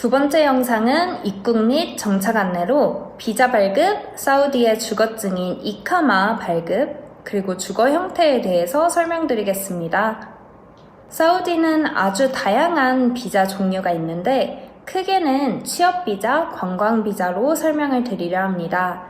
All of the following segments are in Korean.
두 번째 영상은 입국 및 정착 안내로 비자 발급, 사우디의 주거 증인 이카마 발급, 그리고 주거 형태에 대해서 설명드리겠습니다. 사우디는 아주 다양한 비자 종류가 있는데 크게는 취업 비자, 관광 비자로 설명을 드리려 합니다.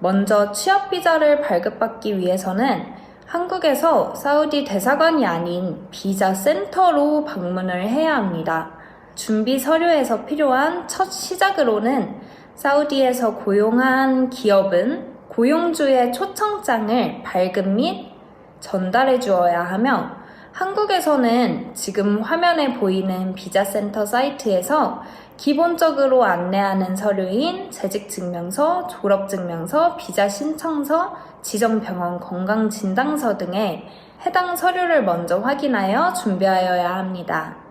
먼저 취업 비자를 발급받기 위해서는 한국에서 사우디 대사관이 아닌 비자 센터로 방문을 해야 합니다. 준비 서류에서 필요한 첫 시작으로는 사우디에서 고용한 기업은 고용주의 초청장을 발급 및 전달해 주어야 하며 한국에서는 지금 화면에 보이는 비자센터 사이트에서 기본적으로 안내하는 서류인 재직증명서, 졸업증명서, 비자 신청서, 지정병원 건강진단서 등의 해당 서류를 먼저 확인하여 준비하여야 합니다.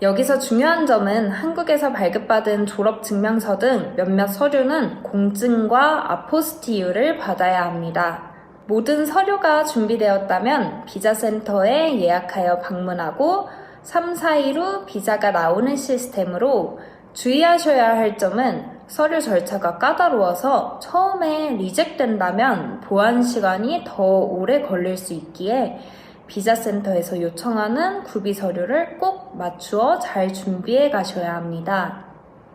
여기서 중요한 점은 한국에서 발급받은 졸업 증명서 등 몇몇 서류는 공증과 아포스티유를 받아야 합니다. 모든 서류가 준비되었다면 비자센터에 예약하여 방문하고 3, 4일 후 비자가 나오는 시스템으로 주의하셔야 할 점은 서류 절차가 까다로워서 처음에 리젝된다면 보안 시간이 더 오래 걸릴 수 있기에 비자센터에서 요청하는 구비 서류를 꼭 맞추어 잘 준비해 가셔야 합니다.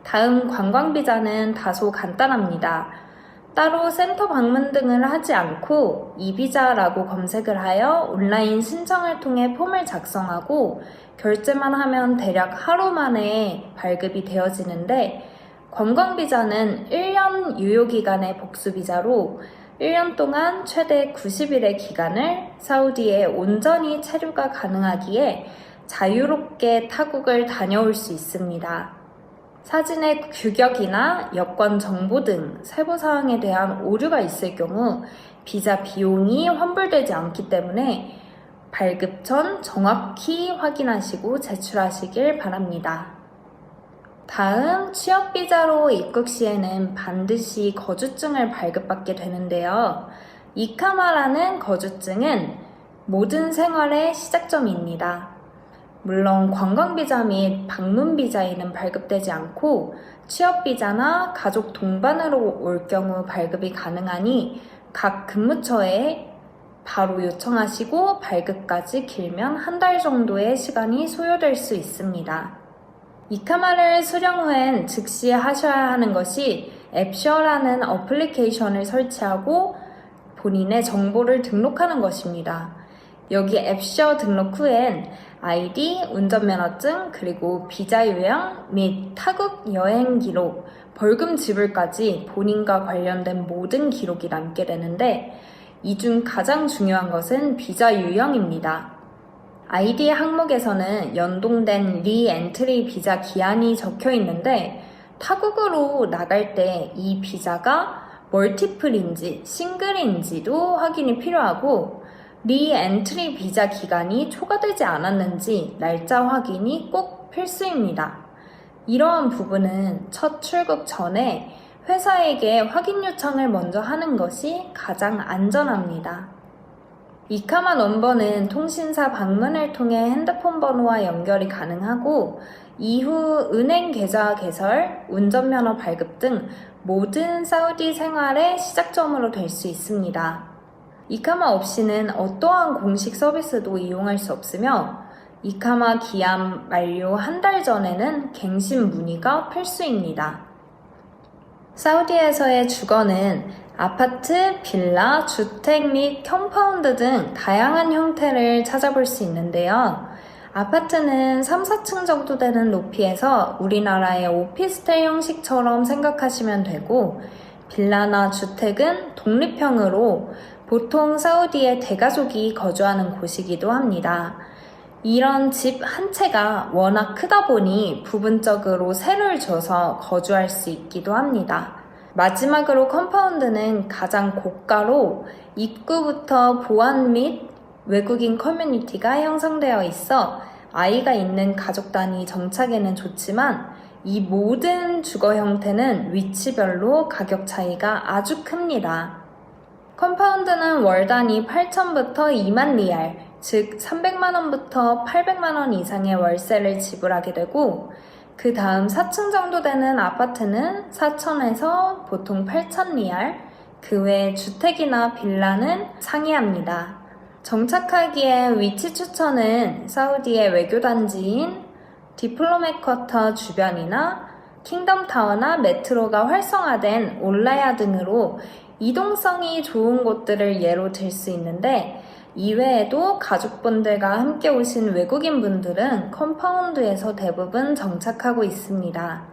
다음 관광비자는 다소 간단합니다. 따로 센터 방문 등을 하지 않고 이비자라고 검색을 하여 온라인 신청을 통해 폼을 작성하고 결제만 하면 대략 하루 만에 발급이 되어지는데 관광비자는 1년 유효기간의 복수비자로 1년 동안 최대 90일의 기간을 사우디에 온전히 체류가 가능하기에 자유롭게 타국을 다녀올 수 있습니다. 사진의 규격이나 여권 정보 등 세부 사항에 대한 오류가 있을 경우 비자 비용이 환불되지 않기 때문에 발급 전 정확히 확인하시고 제출하시길 바랍니다. 다음 취업비자로 입국 시에는 반드시 거주증을 발급받게 되는데요. 이카마라는 거주증은 모든 생활의 시작점입니다. 물론 관광비자 및 방문비자에는 발급되지 않고 취업비자나 가족 동반으로 올 경우 발급이 가능하니 각 근무처에 바로 요청하시고 발급까지 길면 한 달 정도의 시간이 소요될 수 있습니다. 이카마를 수령 후엔 즉시 하셔야 하는 것이 앱셔라는 어플리케이션을 설치하고 본인의 정보를 등록하는 것입니다. 여기 앱셔 등록 후엔 아이디, 운전면허증, 그리고 비자 유형 및 타국 여행 기록, 벌금 지불까지 본인과 관련된 모든 기록이 남게 되는데 이 중 가장 중요한 것은 비자 유형입니다. 아이디 항목에서는 연동된 리엔트리 비자 기한이 적혀 있는데 타국으로 나갈 때 이 비자가 멀티플인지 싱글인지도 확인이 필요하고 리엔트리 비자 기간이 초과되지 않았는지 날짜 확인이 꼭 필수입니다. 이러한 부분은 첫 출국 전에 회사에게 확인 요청을 먼저 하는 것이 가장 안전합니다. 이카마 넘버는 통신사 방문을 통해 핸드폰 번호와 연결이 가능하고 이후 은행 계좌 개설, 운전면허 발급 등 모든 사우디 생활의 시작점으로 될 수 있습니다. 이카마 없이는 어떠한 공식 서비스도 이용할 수 없으며 이카마 기한 만료 한 달 전에는 갱신 문의가 필수입니다. 사우디에서의 주거는 아파트, 빌라, 주택 및 컴파운드 등 다양한 형태를 찾아볼 수 있는데요. 아파트는 3, 4층 정도 되는 높이에서 우리나라의 오피스텔 형식처럼 생각하시면 되고, 빌라나 주택은 독립형으로 보통 사우디의 대가족이 거주하는 곳이기도 합니다. 이런 집 한 채가 워낙 크다 보니 부분적으로 세를 줘서 거주할 수 있기도 합니다. 마지막으로 컴파운드는 가장 고가로 입구부터 보안 및 외국인 커뮤니티가 형성되어 있어 아이가 있는 가족 단위 정착에는 좋지만 이 모든 주거 형태는 위치별로 가격 차이가 아주 큽니다. 컴파운드는 월 단위 8천부터 2만 리알, 즉 300만원부터 800만원 이상의 월세를 지불하게 되고 그 다음 4층 정도 되는 아파트는 4천에서 보통 8천 리알, 그 외 주택이나 빌라는 상이합니다. 정착하기에 위치 추천은 사우디의 외교단지인 디플로메 쿼터 주변이나 킹덤타워나 메트로가 활성화된 올라야 등으로 이동성이 좋은 곳들을 예로 들 수 있는데 이외에도 가족분들과 함께 오신 외국인 분들은 컴파운드에서 대부분 정착하고 있습니다.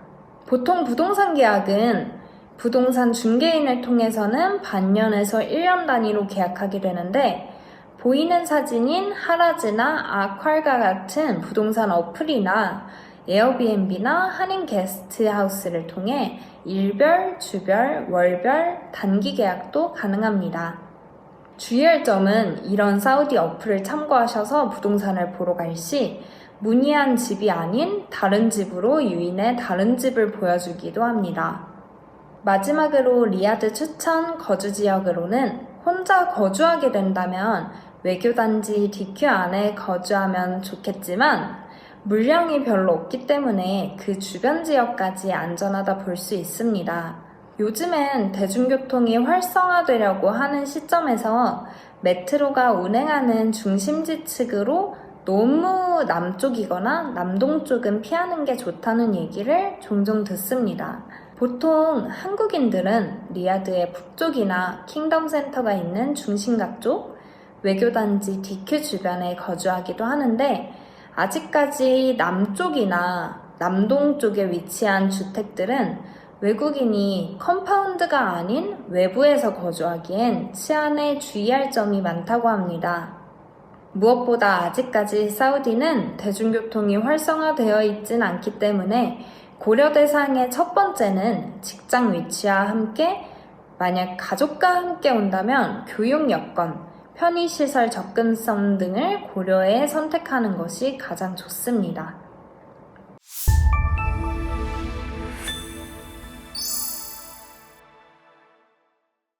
보통 부동산 계약은 부동산 중개인을 통해서는 반년에서 1년 단위로 계약하게 되는데 보이는 사진인 하라즈나 아퀄과 같은 부동산 어플이나 에어비앤비나 한인 게스트하우스를 통해 일별, 주별, 월별, 단기 계약도 가능합니다. 주의할 점은 이런 사우디 어플을 참고하셔서 부동산을 보러 갈 시 문의한 집이 아닌 다른 집으로 유인의 다른 집을 보여주기도 합니다. 마지막으로 리아드 추천 거주 지역으로는 혼자 거주하게 된다면 외교단지 DQ 안에 거주하면 좋겠지만 물량이 별로 없기 때문에 그 주변 지역까지 안전하다 볼 수 있습니다. 요즘엔 대중교통이 활성화되려고 하는 시점에서 메트로가 운행하는 중심지 측으로 너무 남쪽이거나 남동쪽은 피하는 게 좋다는 얘기를 종종 듣습니다. 보통 한국인들은 리아드의 북쪽이나 킹덤 센터가 있는 중심가 쪽, 외교단지 DQ 주변에 거주하기도 하는데 아직까지 남쪽이나 남동 쪽에 위치한 주택들은 외국인이 컴파운드가 아닌 외부에서 거주하기엔 치안에 주의할 점이 많다고 합니다. 무엇보다 아직까지 사우디는 대중교통이 활성화되어 있진 않기 때문에 고려 대상의 첫 번째는 직장 위치와 함께 만약 가족과 함께 온다면 교육 여건, 편의시설 접근성 등을 고려해 선택하는 것이 가장 좋습니다.